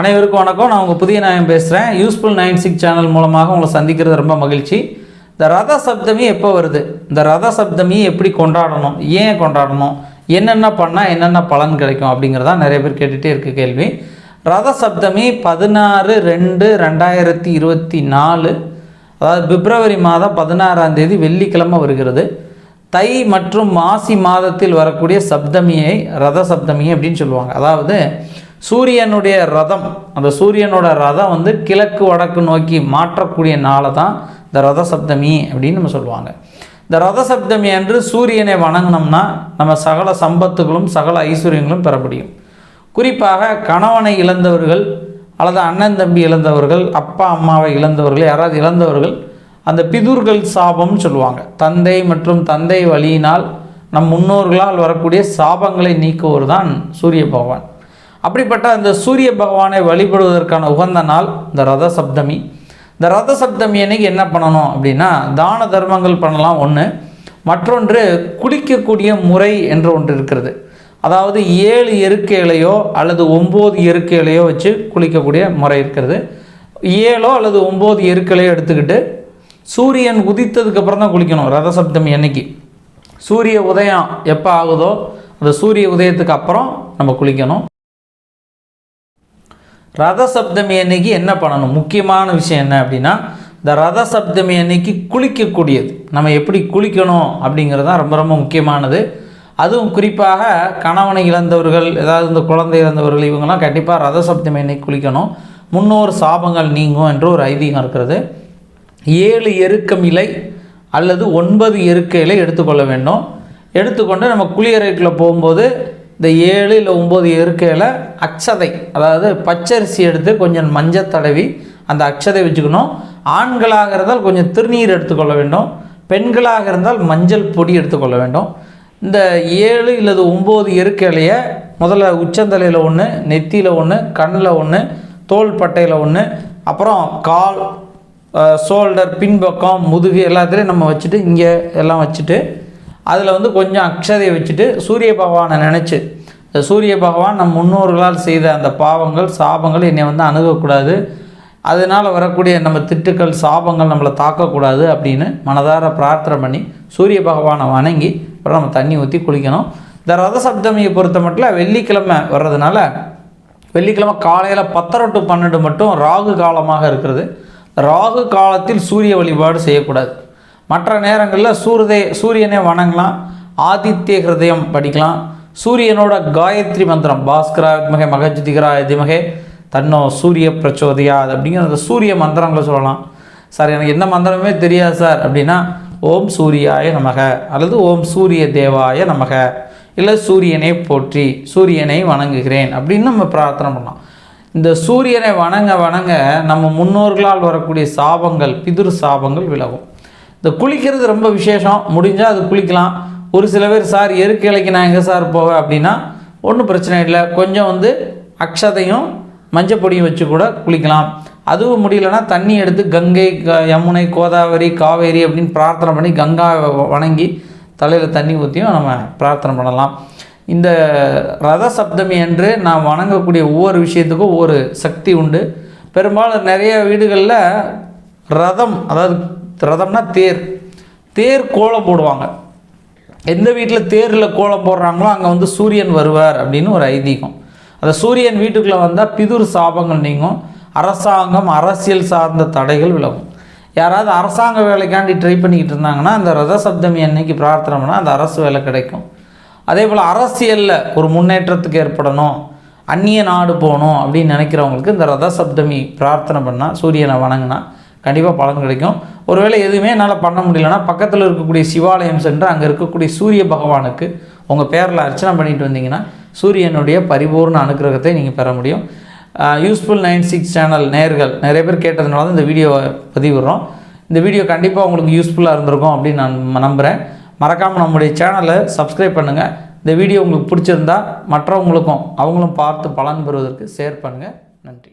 அனைவருக்கும் வணக்கம். நான் உங்கள் புதிய நாயம் பேசுகிறேன் யூஸ்ஃபுல் நைன் சிக்ஸ் சேனல் மூலமாக உங்களை சந்திக்கிறது ரொம்ப மகிழ்ச்சி. இந்த ரத சப்தமி எப்போ வருது? இந்த ரத சப்தமி எப்படி கொண்டாடணும்? ஏன் கொண்டாடணும்? என்னென்ன பண்ணால் என்னென்ன பலன் கிடைக்கும் அப்படிங்கிறதா நிறைய பேர் கேட்டுகிட்டே இருக்க கேள்வி. ரத சப்தமி பதினாறு ரெண்டு ரெண்டாயிரத்தி இருபத்தி நாலு அதாவது பிப்ரவரி மாதம் பதினாறாம் தேதி வெள்ளிக்கிழமை வருகிறது. தை மற்றும் மாசி மாதத்தில் வரக்கூடிய சப்தமியை ரத சப்தமி அப்படின்னு சொல்லுவாங்க. அதாவது சூரியனுடைய ரதம் அந்த சூரியனோட ரதம் வந்து கிழக்கு வடக்கு நோக்கி மாற்றக்கூடிய நாளை தான் இந்த ரத சப்தமி அப்படின்னு நம்ம சொல்லுவாங்க. இந்த ரத சப்தமி அன்று சூரியனை வணங்கினோம்னா நம்ம சகல சம்பத்துகளும் சகல ஐஸ்வர்யங்களும் பெற முடியும். குறிப்பாக கணவனை இழந்தவர்கள் அல்லது அண்ணன் தம்பி இழந்தவர்கள் அப்பா அம்மாவை இழந்தவர்கள் யாராவது இழந்தவர்கள் அந்த பிதுர்கள் சாபம்னு சொல்லுவாங்க. தந்தை மற்றும் தந்தை வழியினால் நம் முன்னோர்களால் வரக்கூடிய சாபங்களை நீக்குவர் தான் சூரிய பகவான். அப்படிப்பட்ட அந்த சூரிய பகவானை வழிபடுவதற்கான உகந்த நாள் இந்த ரத சப்தமி. இந்த ரத சப்தமி அன்னைக்கு என்ன பண்ணணும் அப்படின்னா தான தர்மங்கள் பண்ணலாம் ஒன்று மற்றொன்று குளிக்கக்கூடிய முறை என்று ஒன்று இருக்கிறது. அதாவது ஏழு எருக்கைகளையோ அல்லது ஒம்பது எருக்கைகளையோ வச்சு குளிக்கக்கூடிய முறை இருக்கிறது. ஏழோ அல்லது ஒம்பது எருக்களையோ எடுத்துக்கிட்டு சூரியன் உதித்ததுக்கப்புறம் தான் குளிக்கணும் ரத சப்தமி அன்னைக்கு. சூரிய உதயம் எப்போ ஆகுதோ அந்த சூரிய உதயத்துக்கு அப்புறம் நம்ம குளிக்கணும். ரத சப்தமி அன்னைக்கு என்ன பண்ணணும்? முக்கியமான விஷயம் என்ன அப்படின்னா இந்த ரத சப்தமி அன்னைக்கு குளிக்கக்கூடியது. நம்ம எப்படி குளிக்கணும் அப்படிங்கிறது தான் ரொம்ப ரொம்ப முக்கியமானது. அதுவும் குறிப்பாக கணவனை இழந்தவர்கள் ஏதாவது இந்த குழந்தை இழந்தவர்கள் இவங்கெல்லாம் கண்டிப்பாக ரத சப்தமி அன்னைக்கு குளிக்கணும். முன்னோர் சாபங்கள் நீங்கும் என்று ஒரு ஐதீகம் இருக்கிறது. ஏழு எருக்கம் இலை அல்லது ஒன்பது எருக்க இலை எடுத்துக்கொள்ள வேண்டும். எடுத்துக்கொண்டு நம்ம குளியறைக்குள்ளே போகும்போது இந்த ஏழு இல்லை ஒம்பது எருக்கையில் அக்ஷதை அதாவது பச்சரிசி எடுத்து கொஞ்சம் மஞ்சள் தடவி அந்த அக்ஷதை வச்சுக்கணும். ஆண்களாக இருந்தால் கொஞ்சம் திருநீர் எடுத்துக்கொள்ள வேண்டும். பெண்களாக இருந்தால் மஞ்சள் பொடி எடுத்துக்கொள்ள வேண்டும். இந்த ஏழு இல்லது ஒம்பது இருக்கையிலையே முதல்ல உச்சந்தலையில் ஒன்று நெத்தியில் ஒன்று கண்ணில் ஒன்று தோல் பட்டையில் ஒன்று அப்புறம் கால் ஷோல்டர் பின்பக்கம் முதுகு எல்லாத்துலேயும் நம்ம வச்சுட்டு இங்கே எல்லாம் வச்சுட்டு அதில் வந்து கொஞ்சம் அக்ஷதையை வச்சுட்டு சூரிய பகவானை நினச்சி இந்த சூரிய பகவான் நம் முன்னோர்களால் செய்த அந்த பாவங்கள் சாபங்கள் என்னை வந்து அணுகக்கூடாது. அதனால் வரக்கூடிய நம்ம திட்டுக்கள் சாபங்கள் நம்மளை தாக்கக்கூடாது அப்படின்னு மனதார பிரார்த்தனை பண்ணி சூரிய பகவானை வணங்கி அப்புறம் நம்ம தண்ணி ஊற்றி குளிக்கணும். இந்த ரத சப்தமியை பொறுத்த மட்டும் வெள்ளிக்கிழமை வர்றதுனால வெள்ளிக்கிழமை காலையில் பத்தரை டு பன்னெண்டு மட்டும் ராகு காலமாக இருக்கிறது. ராகு காலத்தில் சூரிய வழிபாடு செய்யக்கூடாது. மற்ற நேரங்களில் சூரிய சூரியனை வணங்கலாம். ஆதித்ய ஹிருதயம் படிக்கலாம். சூரியனோட காயத்ரி மந்திரம் பாஸ்கரா வித்மகே மகஜிதிகரா எதிமகே தன்னோ சூரிய பிரச்சோதயாது அப்படிங்கிற அந்த சூரிய மந்திரங்களை சொல்லலாம். சார் எனக்கு எந்த மந்திரமே தெரியாது சார். அப்படின்னா ஓம் சூரியாய நமக அல்லது ஓம் சூரிய தேவாய நமக இல்லை சூரியனை போற்றி சூரியனை வணங்குகிறேன் அப்படின்னு நம்ம பிரார்த்தனை பண்ணலாம். இந்த சூரியனை வணங்க வணங்க நம்ம முன்னோர்களால் வரக்கூடிய சாபங்கள் பிதுர் சாபங்கள் விலகும். இந்த குளிக்கிறது ரொம்ப விசேஷம். முடிஞ்சால் அது குளிக்கலாம். ஒரு சில பேர் சார் எருக்கிளைக்கு நான் எங்கே சார் போவேன்? அப்படின்னா ஒன்றும் பிரச்சனை இல்லை. கொஞ்சம் வந்து அக்ஷதையும் மஞ்சப்பொடியும் வச்சு கூட குளிக்கலாம். அதுவும் முடியலன்னா தண்ணி எடுத்து கங்கை க யமுனை கோதாவரி காவேரி அப்படின்னு பிரார்த்தனை பண்ணி கங்கா வணங்கி தலையில் தண்ணி ஊற்றியும் நம்ம பிரார்த்தனை பண்ணலாம். இந்த ரத சப்தமி என்று நான் வணங்கக்கூடிய ஒவ்வொரு விஷயத்துக்கும் ஒவ்வொரு சக்தி உண்டு. பெரும்பாலும் நிறைய வீடுகளில் ரதம் அதாவது ரதம்னா தேர். தேர் கோலம் போடுவாங்க. எந்த வீட்டில் தேரில் கோலம் போடுறாங்களோ அங்கே வந்து சூரியன் வருவார் அப்படின்னு ஒரு ஐதீகம். அந்த சூரியன் வீட்டுக்குள்ளே வந்தால் பிதுர் சாபங்கள் நீங்கும். அரசாங்கம் அரசியல் சார்ந்த தடைகள் விலகும். யாராவது அரசாங்க வேலைக்காண்டி ட்ரை பண்ணிக்கிட்டு இருந்தாங்கன்னா அந்த ரத சப்தமி அன்னைக்கு பிரார்த்தனை பண்ணால் அந்த அரசு வேலை கிடைக்கும். அதே போல் அரசியலில் ஒரு முன்னேற்றத்துக்கு ஏற்படணும். அந்நிய நாடு போகணும் அப்படின்னு நினைக்கிறவங்களுக்கு இந்த ரத சப்தமி பிரார்த்தனை பண்ணால் சூரியனை வணங்கினா கண்டிப்பாக பலன் கிடைக்கும். ஒருவேளை எதுவுமே என்னால் பண்ண முடியலன்னா பக்கத்தில் இருக்கக்கூடிய சிவாலயம் சென்று அங்கே இருக்கக்கூடிய சூரிய பகவானுக்கு உங்கள் பேரில் அர்ச்சனை பண்ணிட்டு வந்தீங்கன்னா சூரியனுடைய பரிபூர்ண அனுக்கிரகத்தை நீங்கள் பெற முடியும். யூஸ்ஃபுல் நைன் சிக்ஸ் சேனல் நேர்கள். நிறைய பேர் கேட்டதுனால தான் இந்த வீடியோவை பதிவிடுறோம். இந்த வீடியோ கண்டிப்பாக உங்களுக்கு யூஸ்ஃபுல்லாக இருந்திருக்கும் அப்படின்னு நான் நம்புகிறேன் மறக்காமல் நம்முடைய சேனலை சப்ஸ்கிரைப் பண்ணுங்கள் இந்த வீடியோ உங்களுக்கு பிடிச்சிருந்தா மற்றவங்களுக்கும் அவங்களும் பார்த்து பலன் பெறுவதற்கு ஷேர் பண்ணுங்கள் நன்றி.